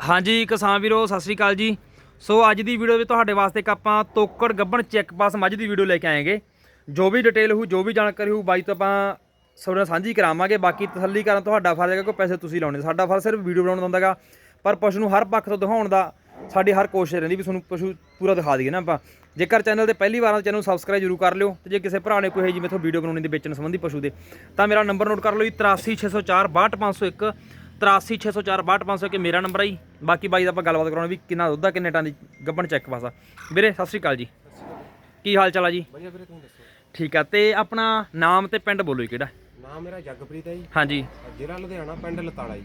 ਹਾਂਜੀ ਕਿਸਾਨ ਵੀਰੋ, ਸਤਿ ਸ੍ਰੀ ਅਕਾਲ ਜੀ। ਸੋ ਅੱਜ ਦੀ ਵੀਡੀਓ ਵਿੱਚ ਤੁਹਾਡੇ ਵਾਸਤੇ ਇੱਕ ਆਪਾਂ ਤੋਕੜ ਗੱਬਣ ਚੈੱਕ ਪਾਸ ਮੱਝ ਦੀ ਵੀਡੀਓ ਲੈ ਕੇ ਆਏਗੇ। ਜੋ ਵੀ ਡਿਟੇਲ ਹੋਊ, ਜੋ ਵੀ ਜਾਣਕਾਰੀ ਹੋਊ, ਬਾਈ ਤੋਂ ਆਪਾਂ ਸਭ ਸਾਂਝੀ ਕਰਾਵਾਂਗੇ। ਬਾਕੀ ਤਸੱਲੀ ਕਰਨ ਤੁਹਾਡਾ ਫਰਜ਼ ਹੈਗਾ ਕੋਈ ਪੈਸੇ ਤੁਸੀਂ ਲਾਉਣੇ। ਸਾਡਾ ਫਰਜ਼ ਸਿਰਫ ਵੀਡੀਓ ਬਣਾਉਣ ਦਾ ਹੁੰਦਾਗਾ ਪਰ ਪਸ਼ੂ ਨੂੰ ਹਰ ਪੱਖ ਤੋਂ ਦਿਖਾਉਣ ਦਾ ਸਾਡੀ ਹਰ ਕੋਸ਼ਿਸ਼ ਰਹਿੰਦੀ ਵੀ ਤੁਹਾਨੂੰ ਪਸ਼ੂ ਪੂਰਾ ਦਿਖਾ ਦਈਏ ਨਾ ਆਪਾਂ। ਜੇਕਰ ਚੈਨਲ ਤੇ ਪਹਿਲੀ ਵਾਰ ਚੈਨਲ ਨੂੰ ਸਬਸਕ੍ਰਾਈਬ ਜ਼ਰੂਰ ਕਰ ਲਿਓ ਤੇ ਜੇ ਕਿਸੇ ਭਰਾ ਨੇ ਕੋਈ ਹੈ ਜੀ ਮੇਥੋਂ ਵੀਡੀਓ ਬਣਾਉਣੀ ਦੇ ਵੇਚਣ ਸੰਬੰਧੀ ਪਸ਼ੂ ਦੇ, ਤਾਂ ਮੇਰਾ ਨੰਬਰ ਨੋਟ ਕਰ ਲਓ ਜੀ 83604 62501 83604 ਕਿ ਮੇਰਾ ਨੰਬਰ ਆ ਜੀ। ਬਾਕੀ ਬਾਈ ਦਾ ਆਪਾਂ ਗੱਲਬਾਤ ਕਰਾਉਣੀ ਵੀ ਕਿੰਨਾ ਦੁੱਧ ਆ ਕਿੰਨੇ ਟਨ ਦੀ ਗੱਬਣ ਚੈੱਕ ਪਾਸਾ ਵੀਰੇ ਸਤਿ ਸ੍ਰੀ ਅਕਾਲ ਜੀ। ਕੀ ਹਾਲ ਚਾਲ ਆ ਜੀ? ਵਧੀਆ ਵੀਰੇ ਤੂੰ ਦੱਸੋ? ਠੀਕ ਆ ਤੇ ਆਪਣਾ ਨਾਮ ਤੇ ਪਿੰਡ ਬੋਲੋ ਜੀ ਕਿਹੜਾ? ਨਾਮ ਮੇਰਾ ਜਗਪ੍ਰੀਤ ਹੈ ਜੀ। ਹਾਂਜੀ। ਜ਼ਿਲ੍ਹਾ ਲੁਧਿਆਣਾ ਪਿੰਡ ਲਤਾਲਾ ਜੀ।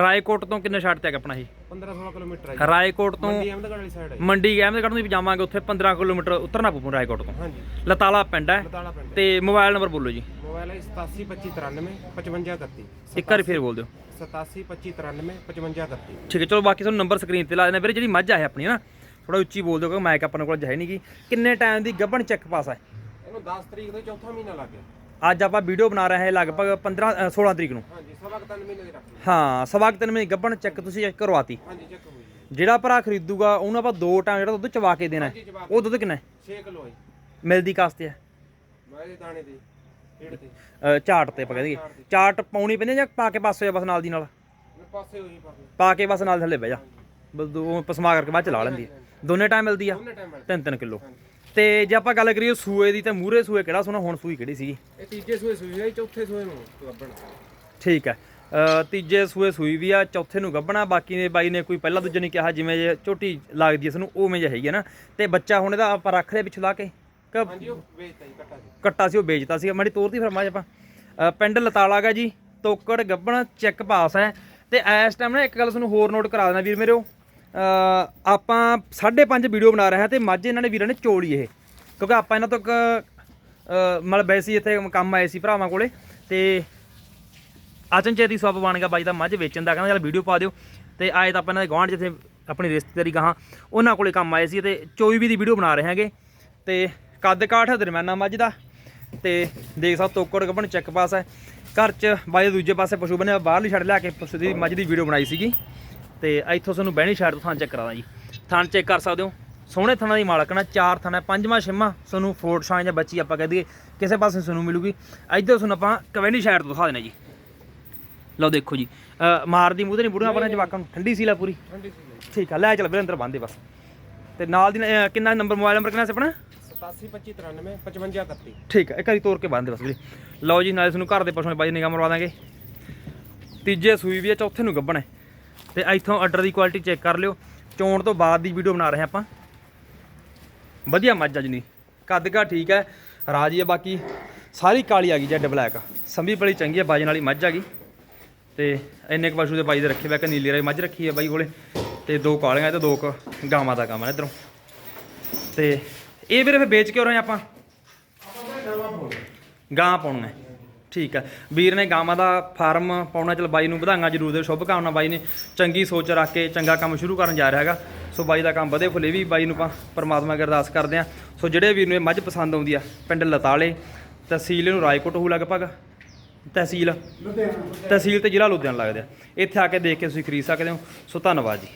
ਰਾਏਕੋਟ ਤੋਂ ਕਿੰਨੇ ਛੱਡ ਤੇ ਹੈਗਾ ਆਪਣਾ ਇਹ? 15 16 ਕਿਲੋਮੀਟਰ ਹੈ ਜੀ। ਰਾਏਕੋਟ ਤੋਂ ਮੰਡੀ ਅਹਿਮਦਗੜ੍ਹ ਵਾਲੀ ਸਾਈਡ ਹੈ ਜੀ। ਮੰਡੀ ਗਹਿਮਦਗੜ੍ਹ ਨੂੰ ਵੀ ਜਾਵਾਂਗੇ ਉੱਥੇ 15 ਕਿਲੋਮੀਟਰ ਉਤਰਨਾ ਪਊ ਰਾਏਕੋਟ ਤੋਂ। ਹਾਂਜੀ। ਲਤਾਲਾ ਪਿੰਡ ਹੈ। ਲਤਾਲਾ ਪਿੰਡ ਤੇ ਮੋਬਾਈਲ ਨੰਬਰ ਬੋਲੋ ਜੀ। ਮੋਬਾਈਲ ਹੈ 872593 5531 ਇੱਕ ਵਾਰੀ ਫੇਰ ਬੋਲ ਦਿਓ। 872593 5531 ਠੀਕ ਹੈ ਚਲੋ ਬਾਕੀ ਤੁਹਾਨੂੰ ਨੰਬਰ ਸਕਰੀਨ ਤੇ ਲਾ ਦੇਣਾ। ਵੀਰੇ ਜਿਹੜੀ ਮੱਝ ਆ ਇਹ ਆਪਣੀ ਨਾ ਥੋੜਾ ਉੱਚੀ ਬੋਲ ਦਿਓ ਕਿਉਂਕਿ ਮਾਈਕ ਆਪਣੇ ਕੋਲ ਹੈ ਨਹੀਂ ਗੀ ਕਿੰਨੇ ਟਾਈਮ ਦੀ ਗੱਬਣ ਚੈੱਕ ਪਾਸ ਹੈ? ਇਹਨੂੰ 10 ਤਰੀਕ ਤੋਂ ਚੌਥਾ ਮਹੀਨਾ ਲੱਗ ਗਿਆ। ਅੱਜ ਆਪਾਂ ਵੀਡੀਓ ਬਣਾ ਰਹੇ ਹਾਂ ਲਗਭਗ 15 ਅ, 16 ਤਰੀਕ ਨੂੰ। ਹਾਂਜੀ ਸਵਾ ਕੁ ਮਹੀਨੇ ਦੀ ਰੱਖ। ਲਈ ਹਾਂ ਸਵਾ ਕੁ ਮਹੀਨੇ ਗੱਬਣ ਚੈੱਕ ਤੁਸੀਂ ਚੈੱਕ ਕਰਵਾਤੀ। ਹਾਂਜੀ ਚੈੱਕ ਹੋਈ ਜਿਹੜਾ ਭਰਾ ਖਰੀਦੂਗਾ ਉਹਨੂੰ ਆਪਾਂ ਦੋ ਟਾਈਮ ਜਿਹੜਾ ਦੁੱਧ ਚਵਾ ਕੇ ਦੇਣਾ ਹੈ। ਉਹ ਦੁੱਧ ਕਿੰਨਾ ਹੈ? 6 ਕਿਲੋ ਹੈ। ਮਿਲਦੀ ਕਾਸਤੇ ਹੈ? ਮੈਂ ਦਾਣੇ ਦੀ। ਅ, ਚਾਟ ਤੇ ਆਪਾਂ ਕਹਿੰਦੇ ਚਾਟ ਪਾਉਣੀ ਪੈਂਦੀ ਜਾਂ ਪਾ ਕੇ ਪਾਸੇ ਆ ਬਸ ਨਾਲ ਦੀ ਨਾਲ? ਪਾਸੇ ਹੋਈ ਪਾ ਕੇ ਬਸ ਨਾਲ ਥੱਲੇ ਬਹਿ ਜਾ। ਬਸ ਦੋ ਪਸਮਾ ਕਰਕੇ ਬਾਅਦ ਚ ਲਾ ਲੈਂਦੀ ਦੋਨੇ ਟਾਈਮ ਮਿਲਦੀ ਆ? ਦੋਨੇ ਟਾਈਮ ਮਿਲ 3-3 ਕਿਲੋ। ਤੇ ਜੇ ਆਪਾਂ ਗੱਲ ਕਰੀਏ ਸੂਏ ਦੀ ਤੇ ਮੂਰੇ ਸੂਏ ਕਿਹੜਾ ਸੋਨਾ ਹੁਣ ਸੂਈ ਕਿਹੜੀ ਸੀਗੀ? ਇਹ ਤੀਜੇ ਸੂਏ ਸੂਈ ਹੈ ਜੀ, ਚੌਥੇ ਸੂਏ ਨੂੰ ਲੱਭਣ ਠੀਕ ਹੈ ਅ, ਤੀਜੇ ਸੂਏ ਸੂਈ ਵੀ ਆ ਚੌਥੇ ਨੂੰ ਗੱਭਣਾ ਬਾਕੀ ਨੇ ਬਾਈ ਨੇ ਕੋਈ ਪਹਿਲਾਂ ਦੂਜੇ ਨੇ ਕਿਹਾ ਜਿਵੇਂ ਜੇ ਝੋਟੀ ਲੱਗਦੀ ਇਸ ਨੂੰ ਉਵੇਂ ਜਿਹਾ ਹੈਗੀ ਹੈ ਨਾ। ਤੇ ਬੱਚਾ ਹੁਣ ਇਹਦਾ ਆਪਾਂ ਰੱਖ ਲਿਆ ਪਿੱਛੋਂ ਲਾ ਕੇ। ਕਿ ਹਾਂਜੀ ਉਹ ਵੇਚਤਾ ਜੀ ਕੱਟਾ ਜੀ ਕੱਟਾ ਸੀ ਉਹ ਵੇਚਤਾ ਸੀ। ਮਾੜੀ ਤੋਰਤੀ ਫਿਰ ਮਾਜ ਆਪਾਂ। ਪਿੰਡ ਲਤਾਲਾ ਗਾ ਜੀ ਤੋਕੜ ਗੱਭਣ ਚੈੱਕ ਪਾਸ ਹੈ। ਤੇ ਇਸ ਟਾਈਮ ਨਾ ਇੱਕ ਗੱਲ ਤੁਹਾਨੂੰ ਹੋਰ ਨੋਟ ਕਰਾ ਦੇਣਾ ਵੀਰ ਮੇਰਿਓ ਅ, ਆਪਾਂ 5.5 ਵੀਡੀਓ ਬਣਾ ਰਹੇ ਹਾਂ ਤੇ ਮੱਝ ਇਹਨਾਂ ਨੇ ਵੀਰਾਂ ਨੇ ਚੋਲੀ ਇਹ। ਕਿਉਂਕਿ ਆਪਾਂ ਇਹਨਾਂ ਤੋਂ ਇੱਕ ਮਤਲਬ ਵੈਸੇ ਇੱਥੇ ਕੰਮ ਆਏ ਸੀ ਭਰਾਵਾਂ ਕੋਲੇ। ਤੇ ਅਚਨਚੇਤੀ ਸਵਾਬ ਬਣ ਗਿਆ ਬਾਈ ਦਾ ਮੱਝ ਵੇਚਣ ਦਾ। ਕਹਿੰਦਾ ਚੱਲ ਵੀਡੀਓ ਪਾ ਦਿਓ। ਤੇ ਆਏ ਤਾਂ ਆਪਾਂ ਇਹਨਾਂ ਦੇ ਗੁਆਂਢ ਜਿੱਥੇ ਆਪਣੀ ਰਿਸ਼ਤੇਦਾਰੀ ਗਾਹਾਂ ਉਹਨਾਂ ਕੋਲੇ ਕੰਮ ਆਏ ਸੀ ਤੇ ਚੋਈ ਵੀ ਦੀ ਵੀਡੀਓ ਬਣਾ ਰਹੇ ਹਾਂਗੇ। ਤੇ ਕੱਦ ਕਾਠ ਦਰਮਿਆਨਾ ਮੱਝ ਦਾ। ਤੇ ਦੇਖ ਸਕਦੇ ਤੋਕੜ ਗੱਬਣ ਚੈੱਕ ਪਾਸ ਹੈ। ਘਰ 'ਚ ਬਾਈ ਦੂਜੇ ਪਾਸੇ ਪਸ਼ੂ ਬਣੇ ਬਾਹਰਲੀ ਛੱਡ ਲਿਆ ਕੇ ਪਸ਼ੂ ਦੀ ਮੱਝ ਦੀ ਵੀਡੀਓ ਬਣਾਈ ਸੀਗੀ। ਤੇ ਇੱਥੋਂ ਤੁਹਾਨੂੰ ਬਹਿਣੀ ਛੱਡ ਤੋਂ ਥਾਂ ਚੈੱਕ ਕਰਾਦਾ ਜੀ। ਥਾਂ ਚੈੱਕ ਕਰ ਸਕਦੇ ਹੋ। ਸੋਹਣੇ ਥਾਂ ਦੀ ਮਾਲਕਣਾ ਚਾਰ ਥਾਂ ਹੈ ਪੰਜਵਾਂ ਛੇਵਾਂ ਤੁਹਾਨੂੰ ਫੋਰਟ ਸ਼ਾਂ ਜਾਂ ਬੱਚੀ ਆਪਾਂ ਕਹਿ ਦਈਏ ਕਿਸੇ ਪਾਸੇ ਤੁਹਾਨੂੰ ਮਿਲੂਗੀ। ਇੱਧਰ ਤੁਹਾਨੂੰ ਆਪਾਂ ਕਵੈਨੀ ਤੋਂ ਦਿਖਾ ਦੇਣਾ ਜੀ। ਲਓ ਦੇਖੋ ਜੀ। ਮਾਰਦੀ ਮੂੰਹ ਤੇ ਨਹੀਂ ਬੁੜੀਆਂ ਆਪਣੇ ਜਵਾਕਾਂ ਨੂੰ। ਠੰਡੀ ਸੀ ਲਾ ਪੂਰੀ। ਠੀਕ ਆ ਲੈ ਚੱਲ ਵੀਰੇ ਅੰਦਰ ਬੰਦੇ ਬਸ। ਤੇ ਨਾਲ ਦੀ ਕਿੰਨਾ ਨੰਬਰ ਮੋਬਾਈਲ ਨੰਬਰ ਕਿੰਨਾ ਸੀ ਆਪਣਾ? 872593 5531 ਠੀਕ ਹੈ, ਇੱਕ ਵਾਰੀ ਤੋਰ ਕੇ ਬੰਦੇ ਬਸ ਵੀਰੇ। ਲਓ ਜੀ, ਨਾਲੇ ਤੁਹਾਨੂੰ ਘਰ ਦੇ ਪਸ਼ੂਆਂ ਦੀ ਬਾਈ ਨਿਗਾਹ ਮਰਵਾ ਦਾਂਗੇ। ਤੀਜੇ ਸੂਈ ਵੀ ਹੈ ਚੌਥੇ ਨੂੰ ਗੱਭਣ ਹੈ। ਤੇ ਇੱਥੋਂ ਆਰਡਰ ਦੀ ਕੁਆਲਿਟੀ ਚੈੱਕ ਕਰ ਲਿਓ। ਚੋਣ ਤੋਂ ਬਾਅਦ ਦੀ ਵੀਡੀਓ ਬਣਾ ਰਹੇ ਆਪਾਂ। ਵਧੀਆ ਮੱਝ ਆ ਕੱਦ ਕੱਦਗਾ ਠੀਕ ਹੈ, ਰਾਜੀ ਹੈ ਬਾਕੀ। ਸਾਰੀ ਕਾਲੀ ਆ ਗਈ ਜੈਡ ਬਲੈਕ। ਸੰਭੀ ਬੜੀ ਚੰਗੀ ਹੈ ਬਾਜਨ ਵਾਲੀ ਮੱਝ ਆ ਗਈ। ਤੇ ਇੰਨੇ ਕੁ ਪਸ਼ੂ ਦੇ ਬਾਈ ਦੇ ਰੱਖੇ ਵੇ ਇੱਕ ਨੀਲੀ ਰਾਈ ਮੱਝ ਰੱਖੀ ਹੈ ਬਾਈ ਕੋਲੇ। ਤੇ ਦੋ ਕਾਲੀਆਂ ਤੇ ਦੋ ਕੁ ਗਾਵਾਂ ਦਾ ਕੰਮ ਹੈ ਇਧਰੋਂ। ਤੇ ਇਹ ਵੀਰੇ ਫਿਰ ਵੇਚ ਕਿਉਂ ਰਹੇ ਆਪਾਂ? ਗਾਂ ਪਾਉਣਾ ਠੀਕ ਹੈ ਵੀਰ ਨੇ ਗਾਵਾਂ ਦਾ ਫਾਰਮ ਪਾਉਣਾ, ਚਲ ਬਾਈ ਨੂੰ ਵਧਾਈਆਂ ਜ਼ਰੂਰ ਦੇ ਸ਼ੁਭ ਕਾਮਨਾ ਬਾਈ ਨੇ। ਚੰਗੀ ਸੋਚ ਰੱਖ ਕੇ ਚੰਗਾ ਕੰਮ ਸ਼ੁਰੂ ਕਰਨ ਜਾ ਰਿਹਾ ਹੈਗਾ। ਸੋ ਬਾਈ ਦਾ ਕੰਮ ਵਧੇ ਫੁੱਲੇ ਵੀ ਬਾਈ ਨੂੰ ਆਪਾਂ ਪਰਮਾਤਮਾ ਅੱਗੇ ਅਰਦਾਸ ਕਰਦੇ ਆ। ਸੋ ਜਿਹੜੇ ਵੀਰ ਨੂੰ ਇਹ ਮੱਝ ਪਸੰਦ ਆਉਂਦੀ ਆ, ਪਿੰਡ ਲਤਾਲੇ, ਤਹਿਸੀਲ ਨੂੰ ਰਾਏਕੋਟ ਹੋਊ ਲਗਭਗ। ਤਹਿਸੀਲ। ਤਹਿਸੀਲ ਤੇ ਜ਼ਿਲ੍ਹਾ ਲੁਧਿਆਣਾ ਲੱਗਦਾ ਇੱਥੇ ਆ ਕੇ ਦੇਖ ਕੇ ਤੁਸੀਂ ਖਰੀਦ ਸਕਦੇ ਹੋ। ਸੋ ਧੰਨਵਾਦ ਜੀ।